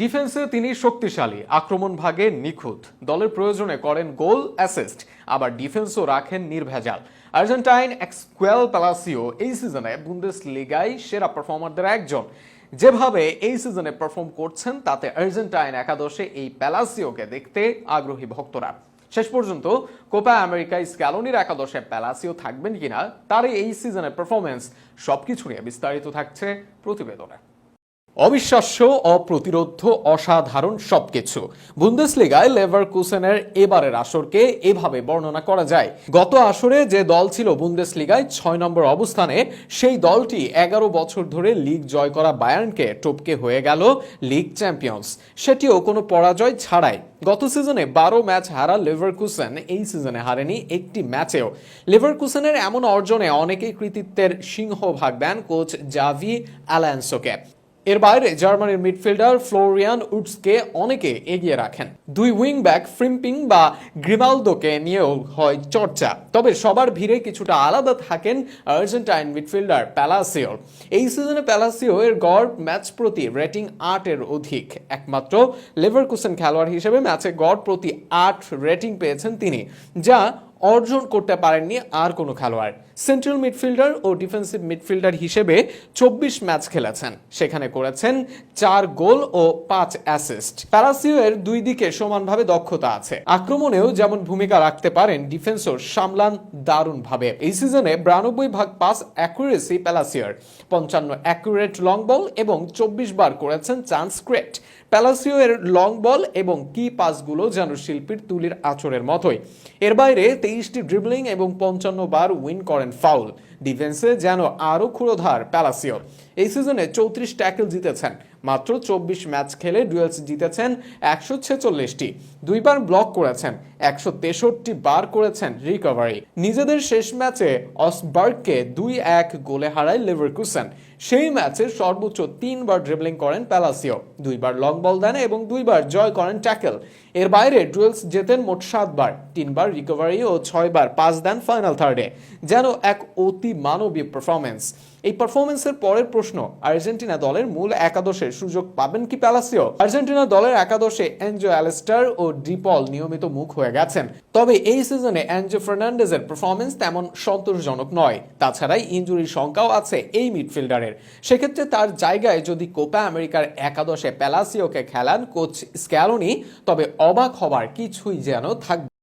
ডিফেন্সে তিনি শক্তিশালী, আক্রমণ ভাগে নিখুঁত। দলের প্রয়োজনে করেন গোল, অ্যাসিস্ট, আবার ডিফেন্সও রাখেন নির্ভেজাল। আর্জেন্টাইন এক্সকুয়েল প্যালাসিও এই সিজনে বুন্দেস লিগায় সেরা পারফর্মারদের একজন। যেভাবে এই সিজনে পারফর্ম করছেন, তাতে আর্জেন্টাইন একাদশে এই প্যালাসিওকে দেখতে আগ্রহী ভক্তরা। শেষ পর্যন্ত কোপা আমেরিকায় স্ক্যালোনির একাদশে প্যালাসিও থাকবেন কিনা তার এই সিজনের পারফরমেন্স সবকিছু নিয়ে বিস্তারিত থাকছে প্রতিবেদনে। অবিশ্বাস্য অপ্রতিরোধ অসাধারণ সবকিছু। বুন্দেসলিগায় লেভার কুসেনের এবারের আসরকে এভাবে বর্ণনা করা যায়। গত আসরে যে দল ছিল বুন্দেসলিগায় ছয় নম্বর অবস্থানে, সেই দলটি এগারো বছর ধরে লিগ জয় করা বায়ার্নকে টপকে হয়ে গেল লিগ চ্যাম্পিয়ন্স। সেটিও কোনো পরাজয় ছাড়াই। গত সিজনে বারো ম্যাচ হারা লেভারকুসেন, এই সিজনে হারেনি একটি ম্যাচেও। লেভারকুসেনের এমন অর্জনে অনেকেই কৃতিত্বের সিংহভাগ দেন কোচ জাভি অ্যালান্সোকে এর বাইরে জার্মানির মিডফিল্ডার ফ্লোরিয়ান উডসকে অনেকে এগিয়ে রাখেন। দুই উইং ব্যাক ফ্রিম্পিং বা গ্রিমালদোকে নিয়েও হয় চর্চা। তবে সবার ভিড়ে কিছুটা আলাদা থাকেন আর্জেন্টাইন মিডফিল্ডার প্যালাসিও। এই সিজনে প্যালাসিও এর গড় ম্যাচ প্রতি রেটিং আটের অধিক। একমাত্র লেভারকুসেন খেলোয়াড় হিসেবে ম্যাচে গড় প্রতি আট রেটিং পেয়েছেন তিনি, যা অর্জন করতে পারেননি আর কোনো খেলোয়াড়। সেন্ট্রাল মিডফিল্ডার ও ডিফেন্সিভ মিডফিল্ডার হিসেবে চব্বিশ ম্যাচ খেলেছেন। সেখানে করেছেন চার গোল ও পাঁচ অ্যাসিস্ট প্যারাসিও এর দুই দিকে সমানভাবে দক্ষতা আছে। আক্রমণেও যেমন ভূমিকা রাখতে পারেন ডিফেন্সও সামলান দারুণভাবে। এই সিজনে বিরানব্বই ভাগ পাস অ্যাকুরেসি প্যালাসিয়ার পঞ্চান্ন অ্যাকুরেট লং বল এবং চব্বিশ বার করেছেন চান্স ক্রেট প্যালাসিও এর লং বল এবং কি পাসগুলো যেন শিল্পীর তুলির আচরের মতোই। এর বাইরে তেইশটি ড্রিবলিং এবং পঞ্চান্ন বার উইন করেন ফাউল ডিফেন্সে যেন আরও ক্ষুরোধার প্যালাসিও এই সিজনে চৌত্রিশ ট্যাকেল জিতেছেন। মাত্র চব্বিশ ম্যাচ খেলে ডুয়েলস জিতেছেন একশো ছেচল্লিশটি। দুইবার ব্লক করেছেন, একশো তেষট্টি বার করেছেন রিকভারি নিজেদের শেষ ম্যাচে অসবার্গকে দুই এক গোলে হারায় লেভারকুসেন সেই ম্যাচে সর্বোচ্চ তিনবার ড্রিবলিং করেন প্যালাসিও দুইবার লং বল দেন এবং দুইবার জয় করেন ট্যাকেল এর বাইরে ডুয়েলস জেতেন মোট সাতবার, তিনবার রিকভারি ও ছয়বার পাস দেন ফাইনাল থার্ডে যেন এক অতি মানবীয় পারফরমেন্স এই পারফরমেন্সের পরের প্রশ্ন, আর্জেন্টিনা দলের মূল একাদশের সুযোগ পাবেন কি প্যালাসিও? আর্জেন্টিনা দলের একাদশে এনজো অ্যালেস্টার ও ডিপল নিয়মিত মুখ হয়ে গেছেন। তবে এই সিজনে অ্যাঞ্জো ফার্নান্ডেজের পারফরমেন্স তেমন সন্তোষজনক নয়। তাছাড়াই ইঞ্জুরির সংখ্যাও আছে এই মিডফিল্ডারের। সেক্ষেত্রে তার জায়গায় যদি কোপা আমেরিকার একাদশে প্যালাসিওকে খেলান কোচ স্ক্যালোনি, তবে অবাক হবার কিছুই যেন থাকবে